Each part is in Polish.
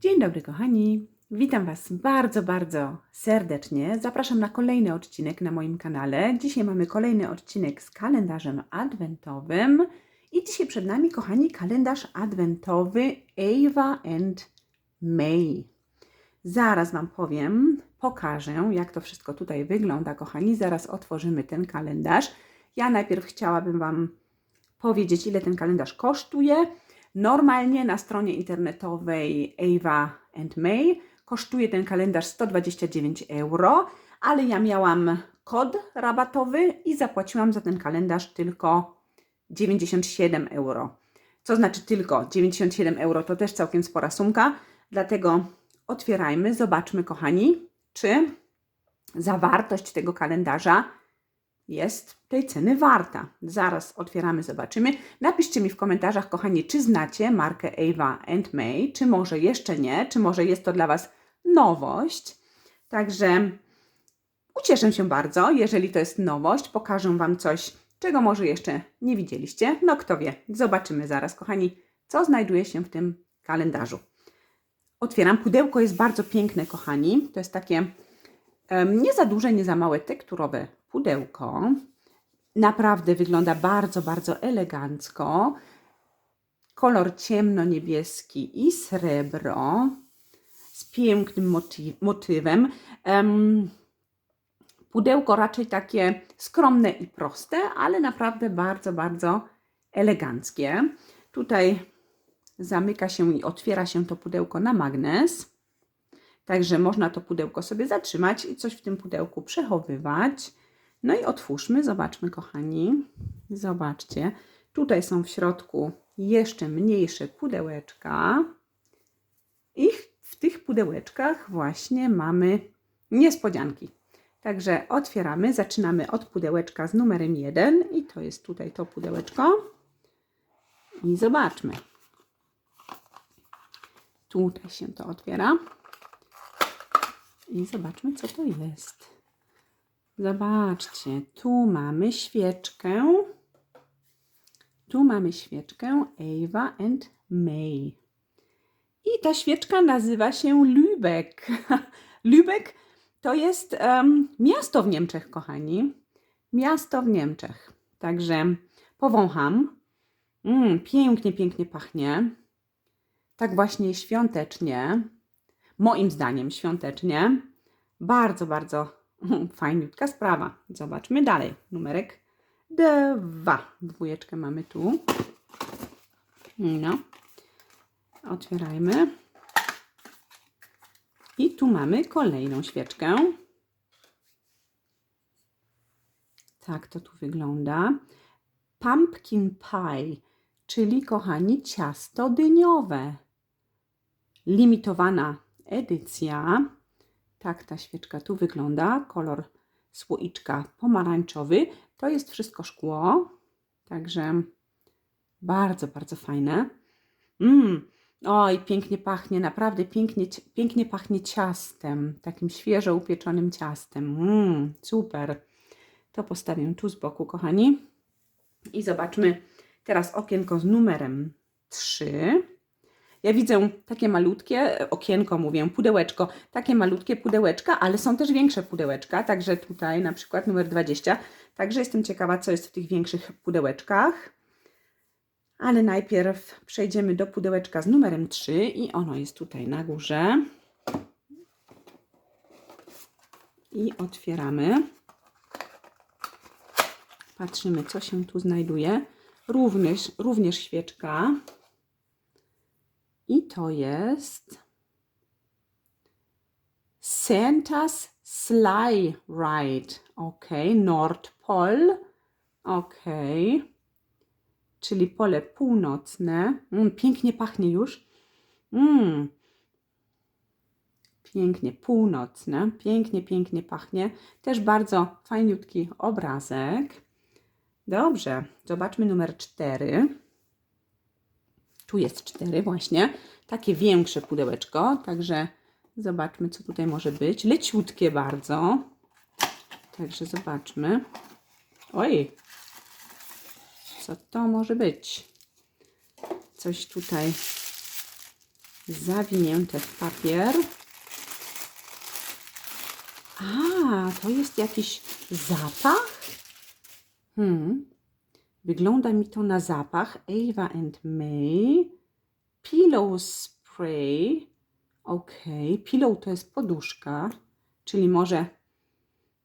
Dzień dobry, kochani. Witam Was bardzo, bardzo serdecznie. Zapraszam na kolejny odcinek na moim kanale. Dzisiaj mamy kolejny odcinek z kalendarzem adwentowym. I dzisiaj przed nami, kochani, kalendarz adwentowy Ava and May. Zaraz Wam powiem, pokażę, jak to wszystko tutaj wygląda, kochani. Zaraz otworzymy ten kalendarz. Ja najpierw chciałabym Wam powiedzieć, ile ten kalendarz kosztuje. Normalnie na stronie internetowej Ava and May kosztuje ten kalendarz 129 euro, ale ja miałam kod rabatowy i zapłaciłam za ten kalendarz tylko 97 euro. Co znaczy tylko 97 euro? To też całkiem spora sumka, dlatego otwierajmy, zobaczmy, kochani, czy zawartość tego kalendarza jest tej ceny warta. Zaraz otwieramy, zobaczymy. Napiszcie mi w komentarzach, kochani, czy znacie markę Ava and May, czy może jeszcze nie, czy może jest to dla Was nowość. Także ucieszę się bardzo, jeżeli to jest nowość. Pokażę Wam coś, czego może jeszcze nie widzieliście. No kto wie, zobaczymy zaraz, kochani, co znajduje się w tym kalendarzu. Otwieram. Pudełko jest bardzo piękne, kochani. To jest takie nie za duże, nie za małe tekturowe pudełko. Naprawdę wygląda bardzo, bardzo elegancko. Kolor ciemno-niebieski i srebro z pięknym moty- motywem. Em, pudełko raczej takie skromne i proste, ale naprawdę bardzo, bardzo eleganckie. Tutaj zamyka się i otwiera się to pudełko na magnes. Także można to pudełko sobie zatrzymać i coś w tym pudełku przechowywać. No i otwórzmy, zobaczmy, kochani. Zobaczcie, tutaj są w środku jeszcze mniejsze pudełeczka. I w tych pudełeczkach właśnie mamy niespodzianki. Także otwieramy, zaczynamy od pudełeczka z numerem 1 i to jest tutaj to pudełeczko. I zobaczmy. Tutaj się to otwiera. I zobaczmy, co to jest. Zobaczcie, tu mamy świeczkę. Tu mamy świeczkę Ava and May. I ta świeczka nazywa się Lübeck. Lübeck to jest em, miasto w Niemczech, kochani. Miasto w Niemczech. Także powącham. Mm, pięknie, pięknie pachnie. Tak właśnie świątecznie. Moim zdaniem świątecznie. Bardzo, bardzo fajniutka sprawa. Zobaczmy dalej. Numerek dwa. Dwójeczkę mamy tu. No. Otwierajmy. I tu mamy kolejną świeczkę. Tak to tu wygląda. Pumpkin pie, czyli kochani ciasto dyniowe. Limitowana edycja. Tak ta świeczka tu wygląda. Kolor słoiczka pomarańczowy. To jest wszystko szkło. Także bardzo, bardzo fajne. Mmm, oj, pięknie pachnie, naprawdę pięknie, pięknie pachnie ciastem, takim świeżo upieczonym ciastem. Mmm, super. To postawię tu z boku, kochani. I zobaczmy teraz okienko z numerem 3. Ja widzę takie malutkie okienko, mówię, pudełeczko, takie malutkie pudełeczka, ale są też większe pudełeczka, także tutaj na przykład numer 20. Także jestem ciekawa, co jest w tych większych pudełeczkach. Ale najpierw przejdziemy do pudełeczka z numerem 3 i ono jest tutaj na górze. I otwieramy. Patrzymy, co się tu znajduje. Również, również świeczka. I to jest Santa's Sleigh Ride. Ok, Nordpol. Ok. Czyli pole północne. Mm, pięknie pachnie już. Mm. Pięknie, północne. Pięknie, pięknie pachnie. Też bardzo fajniutki obrazek. Dobrze, zobaczmy numer 4. Tu jest 4 właśnie. Takie większe pudełeczko, także zobaczmy, co tutaj może być. Leciutkie bardzo. Także zobaczmy. Oj, co to może być? Coś tutaj zawinięte w papier. A, to jest jakiś zapach? Hmm. Wygląda mi to na zapach Ava and May. Pillow spray. Ok, pillow to jest poduszka, czyli może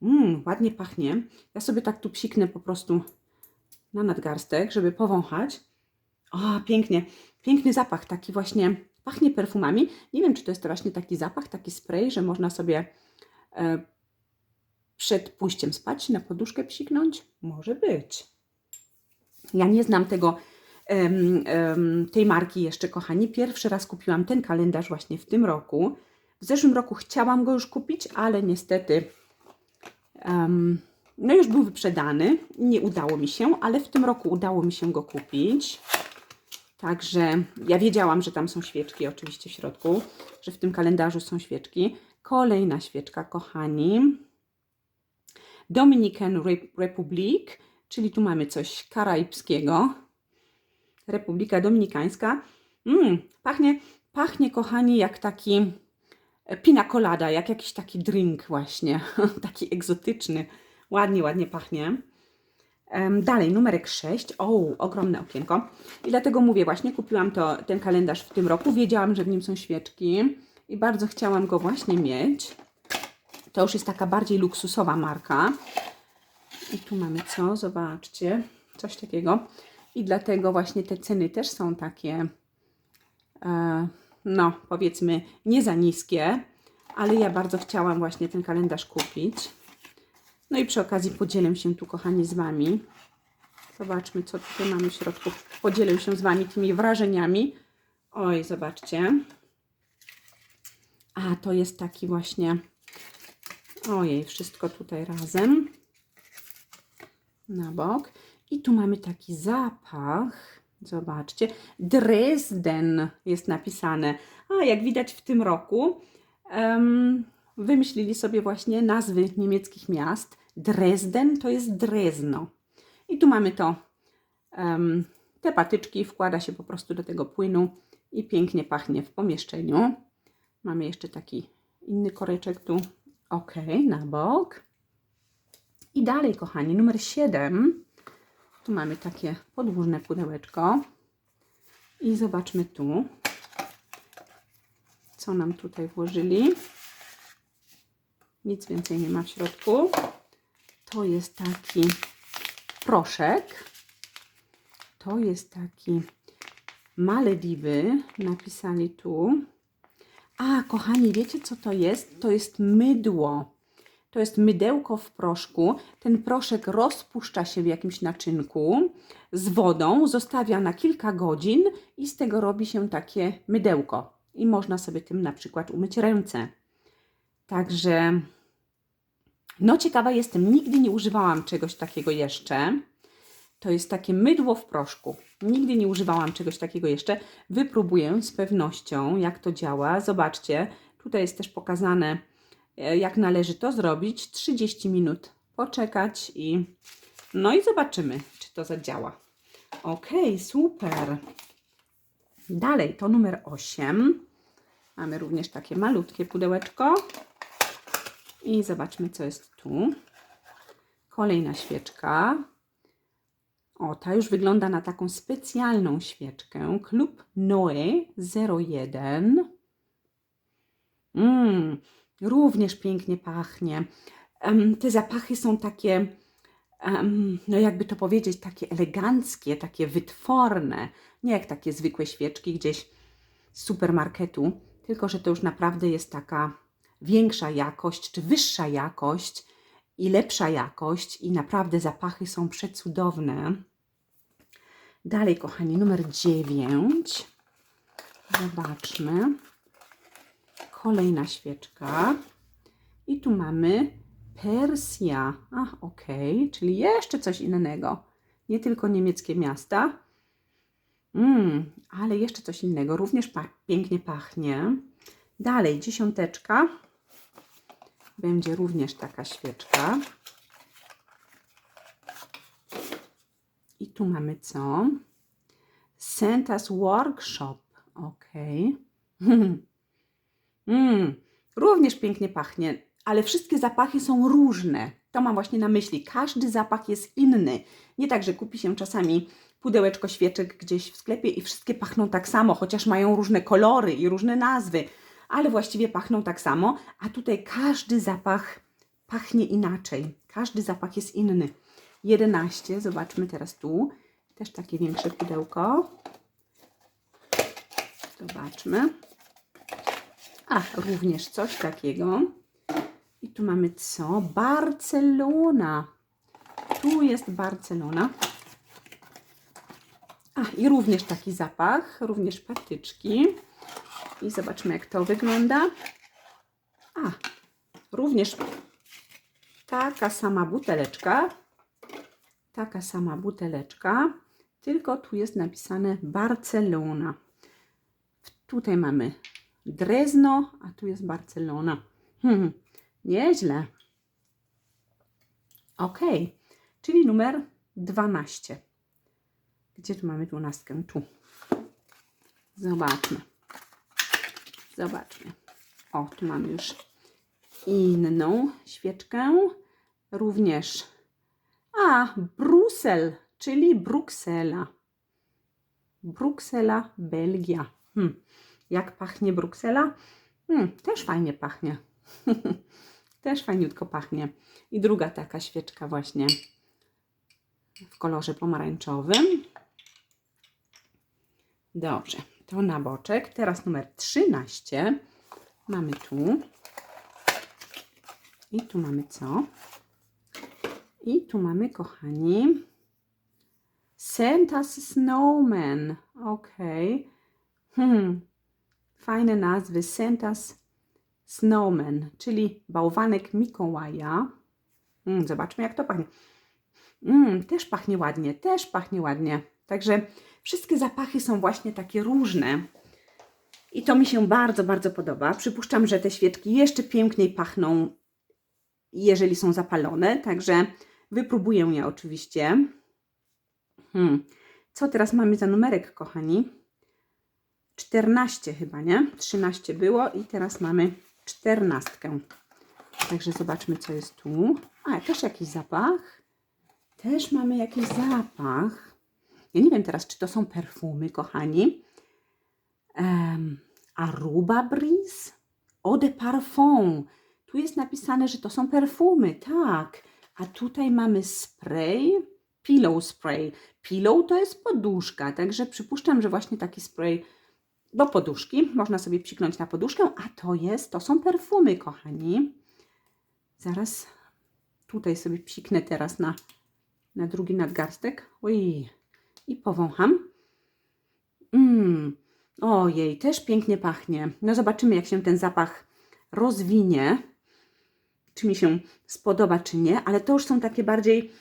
Mmm, ładnie pachnie. Ja sobie tak tu psiknę po prostu na nadgarstek, żeby powąchać. O, pięknie. Piękny zapach, taki właśnie pachnie perfumami. Nie wiem, czy to jest właśnie taki zapach, taki spray, że można sobie e, przed pójściem spać na poduszkę psiknąć. Może być. Ja nie znam tego, tej marki jeszcze, kochani. Pierwszy raz kupiłam ten kalendarz właśnie w tym roku. W zeszłym roku chciałam go już kupić, ale niestety em, no już był wyprzedany. Nie udało mi się, ale w tym roku udało mi się go kupić. Także ja wiedziałam, że tam są świeczki oczywiście w środku, że w tym kalendarzu są świeczki. Kolejna świeczka, kochani. Dominican Re- Republic, czyli tu mamy coś karaibskiego. Republika Dominikańska. Mm, pachnie, pachnie, kochani, jak taki e, pina colada, jak jakiś taki drink właśnie, taki egzotyczny. Ładnie, ładnie pachnie. Dalej, numerek 6. O, ogromne okienko. I dlatego mówię, właśnie kupiłam to, ten kalendarz w tym roku. Wiedziałam, że w nim są świeczki i bardzo chciałam go właśnie mieć. To już jest taka bardziej luksusowa marka. I tu mamy co? Zobaczcie. Coś takiego. I dlatego właśnie te ceny też są takie, e, no powiedzmy, nie za niskie. Ale ja bardzo chciałam właśnie ten kalendarz kupić. No i przy okazji podzielę się tu, kochani, z Wami. Zobaczmy, co tutaj mamy w środku. Podzielę się z Wami tymi wrażeniami. Oj, zobaczcie. A, to jest taki właśnie... Ojej, wszystko tutaj razem. Na bok. I tu mamy taki zapach. Zobaczcie. Dresden jest napisane. A, jak widać w tym roku em, wymyślili sobie właśnie nazwy niemieckich miast. Dresden to jest Drezno. I tu mamy to, em, te patyczki, wkłada się po prostu do tego płynu i pięknie pachnie w pomieszczeniu. Mamy jeszcze taki inny koreczek tu, ok, na bok. I dalej, kochani, numer 7. Tu mamy takie podłużne pudełeczko. I zobaczmy tu, co nam tutaj włożyli. Nic więcej nie ma w środku. To jest taki proszek. To jest taki Malediwy. Napisali tu. A, kochani, wiecie co to jest? To jest mydło. To jest mydełko w proszku. Ten proszek rozpuszcza się w jakimś naczynku z wodą, zostawia na kilka godzin i z tego robi się takie mydełko. I można sobie tym na przykład umyć ręce. Także, no ciekawa jestem, nigdy nie używałam czegoś takiego jeszcze. To jest takie mydło w proszku. Nigdy nie używałam czegoś takiego jeszcze. Wypróbuję z pewnością, jak to działa. Zobaczcie, tutaj jest też pokazane, jak należy to zrobić. 30 minut poczekać i no i zobaczymy, czy to zadziała. Ok, super. Dalej, to numer 8. Mamy również takie malutkie pudełeczko. I zobaczmy, co jest tu. Kolejna świeczka. O, ta już wygląda na taką specjalną świeczkę. Klub Noe 01. Mmm, również pięknie pachnie. Te zapachy są takie, no jakby to powiedzieć, takie eleganckie, takie wytworne. Nie jak takie zwykłe świeczki gdzieś z supermarketu, tylko że to już naprawdę jest taka większa jakość, czy wyższa jakość i lepsza jakość i naprawdę zapachy są przecudowne. Dalej, kochani, numer 9. Zobaczmy. Kolejna świeczka. I tu mamy Persja. Ach, ok, czyli jeszcze coś innego. Nie tylko niemieckie miasta. Mm, ale jeszcze coś innego. Również pa pięknie pachnie. Dalej, dziesiąteczka. Będzie również taka świeczka. I tu mamy co? Santa's Workshop. Ok. Mm, również pięknie pachnie, ale wszystkie zapachy są różne. To mam właśnie na myśli. Każdy zapach jest inny. Nie tak, że kupi się czasami pudełeczko świeczek gdzieś w sklepie i wszystkie pachną tak samo, chociaż mają różne kolory i różne nazwy, ale właściwie pachną tak samo, a tutaj każdy zapach pachnie inaczej. Każdy zapach jest inny. 11, zobaczmy teraz tu. Też takie większe pudełko. Zobaczmy. A, również coś takiego. I tu mamy co? Barcelona. Tu jest Barcelona. A, i również taki zapach, również patyczki. I zobaczmy, jak to wygląda. A, również taka sama buteleczka. Taka sama buteleczka, tylko tu jest napisane Barcelona. Tutaj mamy Drezno, a tu jest Barcelona. Hmm, nieźle. Ok, czyli numer 12. Gdzie tu mamy dwunastkę? Tu. Zobaczmy. Zobaczmy. O, tu mamy już inną świeczkę. Również. A, Brusel, czyli Bruksela. Bruksela, Belgia. Hmm. Jak pachnie Bruksela? Hmm, też fajnie pachnie. też fajniutko pachnie. I druga taka świeczka właśnie w kolorze pomarańczowym. Dobrze, to na boczek. Teraz numer 13. Mamy tu. I tu mamy co? I tu mamy, kochani, Santa's Snowman. Ok. Hmm. Fajne nazwy. Santa's Snowman, czyli bałwanek Mikołaja. Mm, zobaczmy, jak to pachnie. Mm, też pachnie ładnie, też pachnie ładnie. Także wszystkie zapachy są właśnie takie różne. I to mi się bardzo, bardzo podoba. Przypuszczam, że te świeczki jeszcze piękniej pachną, jeżeli są zapalone. Także wypróbuję je oczywiście. Hmm. Co teraz mamy za numerek, kochani? 14 chyba, nie? 13 było i teraz mamy 14. Także zobaczmy, co jest tu. A, też jakiś zapach. Też mamy jakiś zapach. Ja nie wiem teraz, czy to są perfumy, kochani. Um, Aruba Breeze Eau de Parfum. Tu jest napisane, że to są perfumy, tak. A tutaj mamy spray, pillow spray. Pillow to jest poduszka, także przypuszczam, że właśnie taki spray do poduszki. Można sobie psiknąć na poduszkę, a to jest, to są perfumy, kochani. Zaraz tutaj sobie psiknę teraz na, na drugi nadgarstek. Oj, i powącham. Mmm, ojej, też pięknie pachnie. No zobaczymy, jak się ten zapach rozwinie. Czy mi się spodoba, czy nie, ale to już są takie bardziej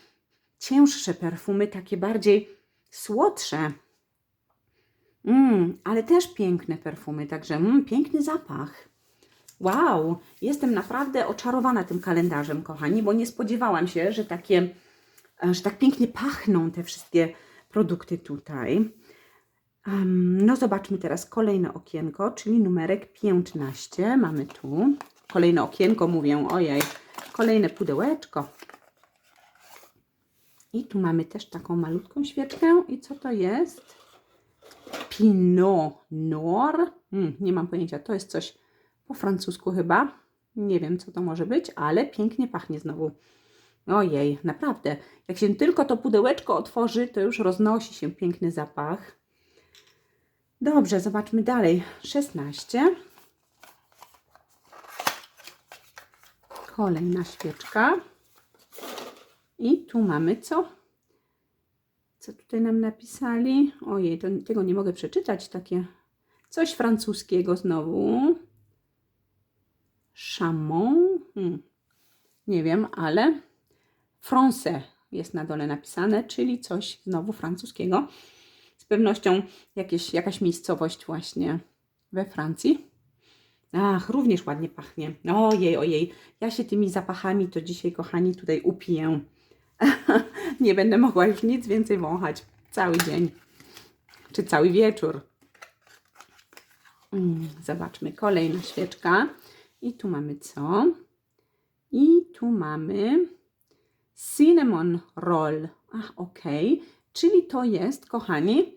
cięższe perfumy, takie bardziej słodsze. Mmm, ale też piękne perfumy, także mm, piękny zapach. Wow, jestem naprawdę oczarowana tym kalendarzem, kochani, bo nie spodziewałam się, że takie, że tak pięknie pachną te wszystkie produkty tutaj. Um, no zobaczmy teraz kolejne okienko, czyli numerek 15. Mamy tu kolejne okienko, mówię, ojej, kolejne pudełeczko. I tu mamy też taką malutką świeczkę. I co to jest? Pinot Noir. Hmm, nie mam pojęcia, to jest coś po francusku chyba. Nie wiem, co to może być, ale pięknie pachnie znowu. Ojej, naprawdę. Jak się tylko to pudełeczko otworzy, to już roznosi się piękny zapach. Dobrze, zobaczmy dalej. 16. Kolejna świeczka. I tu mamy co? Co tutaj nam napisali? Ojej, to, tego nie mogę przeczytać. Takie coś francuskiego znowu. Chamon. Hmm. Nie wiem, ale français jest na dole napisane, czyli coś znowu francuskiego. Z pewnością jakieś, jakaś miejscowość właśnie we Francji. Ach, również ładnie pachnie. Ojej, ojej. Ja się tymi zapachami to dzisiaj, kochani, tutaj upiję. Nie będę mogła już nic więcej wąchać. Cały dzień. Czy cały wieczór. Mm, Zobaczmy, kolejna świeczka. I tu mamy co? I tu mamy cinnamon roll. Ach, okej. Czyli to jest, kochani,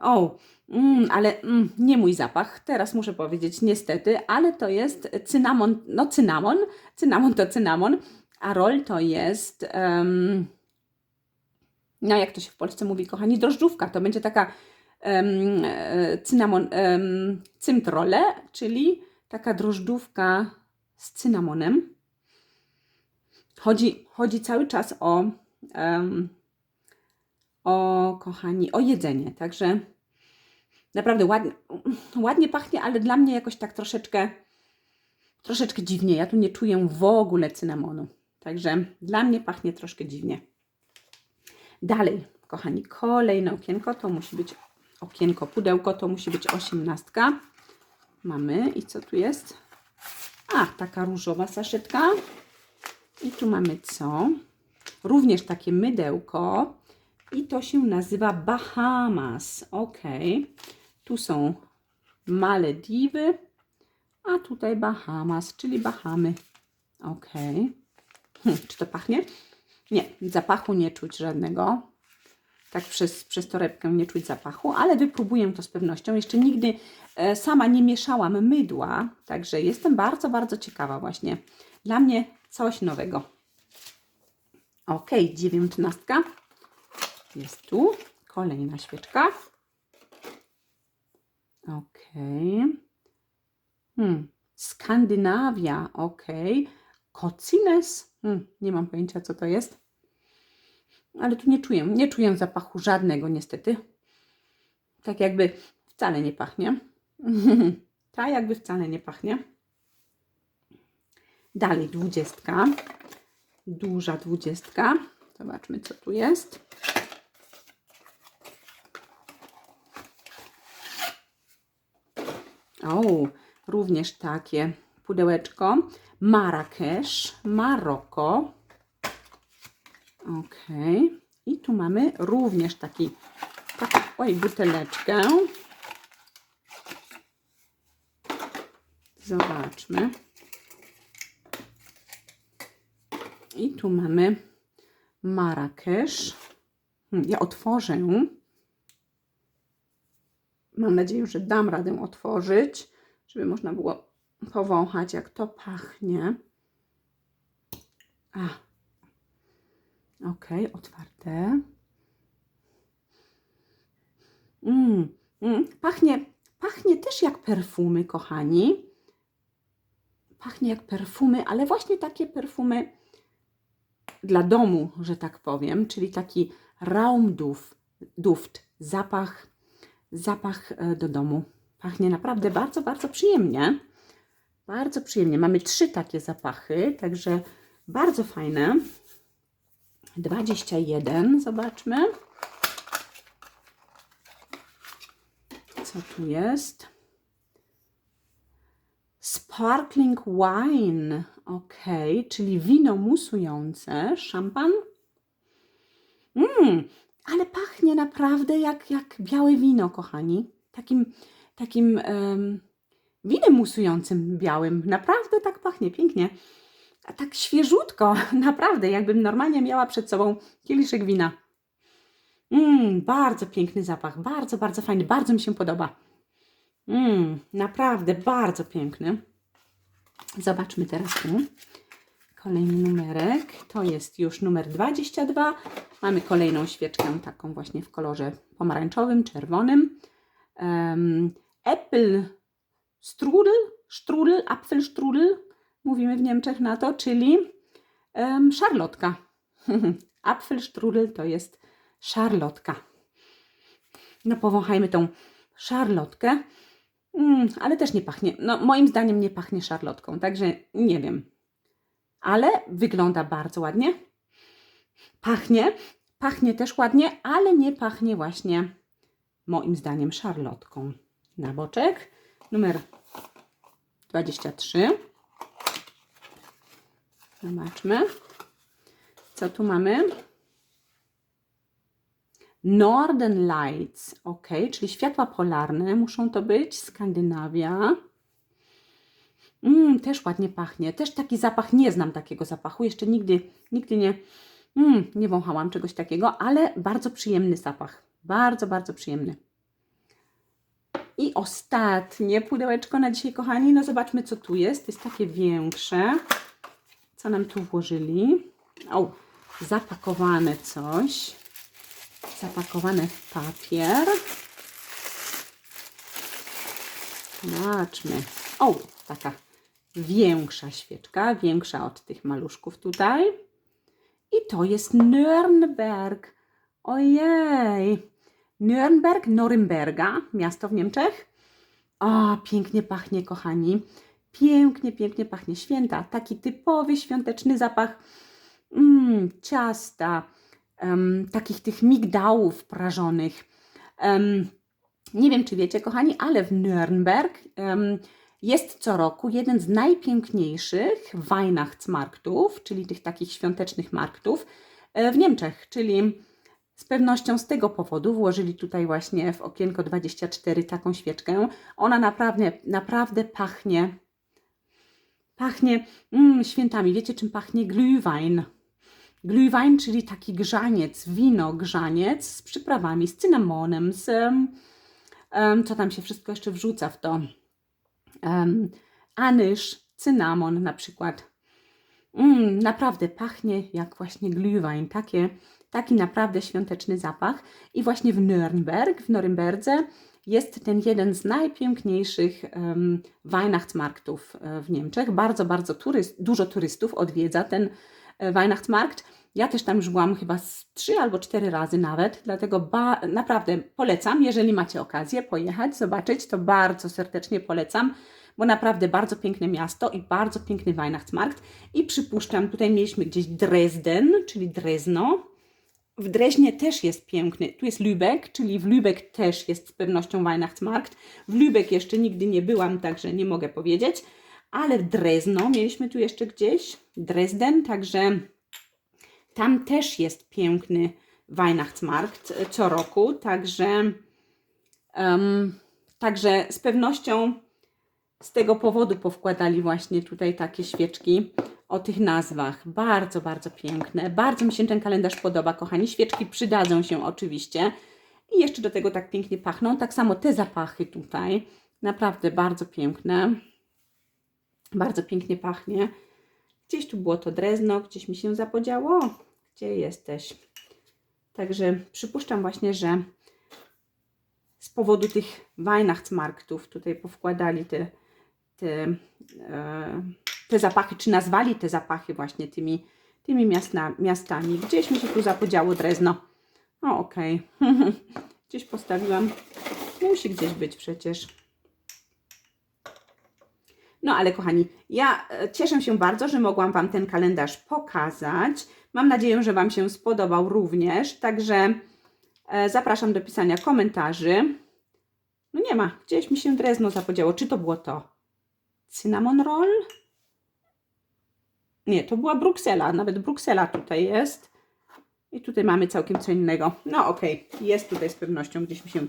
o, mm, ale mm, nie mój zapach, teraz muszę powiedzieć niestety, ale to jest cynamon, no cynamon, cynamon to cynamon, a roll to jest, em, no jak to się w Polsce mówi, kochani, drożdżówka, to będzie taka e, cynamon, cymtrole, czyli taka drożdżówka z cynamonem. Chodzi, chodzi cały czas o, em, o, kochani, o jedzenie. Także naprawdę ładnie, ładnie pachnie, ale dla mnie jakoś tak troszeczkę, troszeczkę dziwnie. Ja tu nie czuję w ogóle cynamonu. Także dla mnie pachnie troszkę dziwnie. Dalej, kochani, kolejne okienko. To musi być okienko, pudełko. To musi być osiemnastka. Mamy i co tu jest? A, taka różowa saszetka. I tu mamy co? Również takie mydełko. I to się nazywa Bahamas. Ok. Tu są Malediwy, a tutaj Bahamas, czyli Bahamy. Ok. Hm, czy to pachnie? Nie, zapachu nie czuć żadnego. Tak przez, przez torebkę nie czuć zapachu, ale wypróbuję to z pewnością. Jeszcze nigdy e, sama nie mieszałam mydła, także jestem bardzo, bardzo ciekawa właśnie. Dla mnie coś nowego. Ok, dziewiętnastka. Jest tu kolejna świeczka. Ok. Hmm. Skandynawia. Ok. Kocines. Hmm. Nie mam pojęcia, co to jest. Ale tu nie czuję. Nie czuję zapachu żadnego, niestety. Tak jakby wcale nie pachnie. Ta jakby wcale nie pachnie. Dalej dwudziestka. Duża dwudziestka. Zobaczmy, co tu jest. O, również takie pudełeczko. Marrakesz, Maroko. Ok. I tu mamy również taki, taką, oj, buteleczkę. Zobaczmy. I tu mamy Marrakesz. Hmm, Ja otworzę. Mam nadzieję, że dam radę otworzyć, żeby można było powąchać, jak to pachnie. A. Ok, otwarte. Mm, mm, pachnie, pachnie też jak perfumy, kochani. Pachnie jak perfumy, ale właśnie takie perfumy dla domu, że tak powiem, czyli taki raumduft, duft, zapach, zapach e, do domu. Pachnie naprawdę bardzo, bardzo przyjemnie. Bardzo przyjemnie. Mamy trzy takie zapachy, także bardzo fajne. 21, zobaczmy. Co tu jest? Sparkling wine, ok, czyli wino musujące, szampan. Mmm, ale pachnie naprawdę jak, jak białe wino, kochani. Takim, takim winem musującym białym. Naprawdę tak pachnie, pięknie. A tak świeżutko, naprawdę, jakbym normalnie miała przed sobą kieliszek wina. Mmm, bardzo piękny zapach, bardzo, bardzo fajny, bardzo mi się podoba. Mmm, naprawdę bardzo piękny. Zobaczmy teraz tu. Kolejny numerek. To jest już numer 22. Mamy kolejną świeczkę taką właśnie w kolorze pomarańczowym, czerwonym. Um, apple strudel, strudel, apfelstrudel, mówimy w Niemczech na to, czyli um, szarlotka. apfelstrudel to jest szarlotka. No powąchajmy tą szarlotkę. Mm, ale też nie pachnie. No, moim zdaniem nie pachnie szarlotką, także nie wiem. Ale wygląda bardzo ładnie. Pachnie, pachnie też ładnie, ale nie pachnie właśnie moim zdaniem szarlotką. Na boczek numer 23. Zobaczmy, co tu mamy. Northern Lights, ok, czyli światła polarne muszą to być, Skandynawia. Mm, też ładnie pachnie, też taki zapach, nie znam takiego zapachu, jeszcze nigdy, nigdy nie, mm, nie wąchałam czegoś takiego, ale bardzo przyjemny zapach, bardzo, bardzo przyjemny. I ostatnie pudełeczko na dzisiaj, kochani. No zobaczmy, co tu jest. Jest takie większe. Co nam tu włożyli? O, zapakowane coś. Zapakowane w papier. Zobaczmy. O, taka większa świeczka, większa od tych maluszków tutaj. I to jest Nürnberg. Ojej. Nürnberg, Norymberga, miasto w Niemczech. O, pięknie pachnie, kochani. Pięknie, pięknie pachnie. Święta. Taki typowy świąteczny zapach mm, ciasta, em, takich tych migdałów prażonych. Em, nie wiem, czy wiecie, kochani, ale w Nürnberg em, jest co roku jeden z najpiękniejszych Weihnachtsmarktów, czyli tych takich świątecznych marktów e, w Niemczech, czyli z pewnością z tego powodu włożyli tutaj właśnie w okienko 24 taką świeczkę. Ona naprawdę, naprawdę pachnie, pachnie mm, świętami. Wiecie czym pachnie? Glühwein. Glühwein, czyli taki grzaniec, wino grzaniec z przyprawami, z cynamonem, z um, co tam się wszystko jeszcze wrzuca w to. Um, anyż, cynamon na przykład. Mm, naprawdę pachnie jak właśnie glühwein, takie taki naprawdę świąteczny zapach. I właśnie w Nürnberg, w Norymberdze jest ten jeden z najpiękniejszych um, Weihnachtsmarktów e, w Niemczech. Bardzo, bardzo turyst, dużo turystów odwiedza ten e, Weihnachtsmarkt. Ja też tam już byłam chyba z trzy albo cztery razy nawet, dlatego naprawdę polecam, jeżeli macie okazję pojechać, zobaczyć, to bardzo serdecznie polecam, bo naprawdę bardzo piękne miasto i bardzo piękny Weihnachtsmarkt. I przypuszczam, tutaj mieliśmy gdzieś Dresden, czyli Drezno, w Dreźnie też jest piękny. Tu jest Lübeck, czyli w Lübeck też jest z pewnością Weihnachtsmarkt. W Lübeck jeszcze nigdy nie byłam, także nie mogę powiedzieć. Ale Drezno mieliśmy tu jeszcze gdzieś, Dresden, także tam też jest piękny Weihnachtsmarkt co roku, także, um, także z pewnością z tego powodu powkładali właśnie tutaj takie świeczki o tych nazwach. Bardzo, bardzo piękne. Bardzo mi się ten kalendarz podoba, kochani. Świeczki przydadzą się oczywiście. I jeszcze do tego tak pięknie pachną. Tak samo te zapachy tutaj. Naprawdę bardzo piękne. Bardzo pięknie pachnie. Gdzieś tu było to drezno, gdzieś mi się zapodziało. Gdzie jesteś? Także przypuszczam właśnie, że z powodu tych Weihnachtsmarktów tutaj powkładali te, te e, te zapachy, czy nazwali te zapachy właśnie tymi, tymi miasta, miastami. Gdzieś mi się tu zapodziało Drezno. O, okej. Okay. gdzieś postawiłam. Musi gdzieś być przecież. No ale kochani, ja e, cieszę się bardzo, że mogłam Wam ten kalendarz pokazać. Mam nadzieję, że Wam się spodobał również. Także e, zapraszam do pisania komentarzy. No nie ma, gdzieś mi się drezno zapodziało. Czy to było to? Cinnamon roll? Nie, to była Bruksela. Nawet Bruksela tutaj jest. I tutaj mamy całkiem co innego. No okej, okay. jest tutaj z pewnością. Gdzieś mi się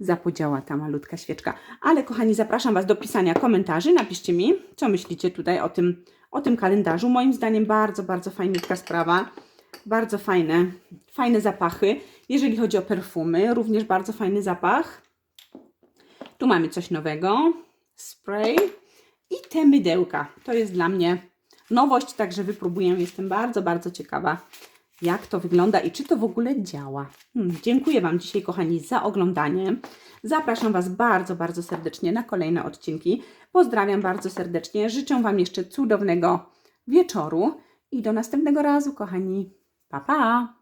zapodziała ta malutka świeczka. Ale kochani, zapraszam Was do pisania komentarzy. Napiszcie mi, co myślicie tutaj o tym, o tym kalendarzu. Moim zdaniem bardzo, bardzo fajniutka sprawa. Bardzo fajne, fajne zapachy. Jeżeli chodzi o perfumy, również bardzo fajny zapach. Tu mamy coś nowego. Spray. I te mydełka. To jest dla mnie nowość, także wypróbuję. Jestem bardzo, bardzo ciekawa, jak to wygląda i czy to w ogóle działa. Hmm, dziękuję Wam dzisiaj, kochani, za oglądanie. Zapraszam Was bardzo, bardzo serdecznie na kolejne odcinki. Pozdrawiam bardzo serdecznie. Życzę Wam jeszcze cudownego wieczoru i do następnego razu, kochani. Pa, pa!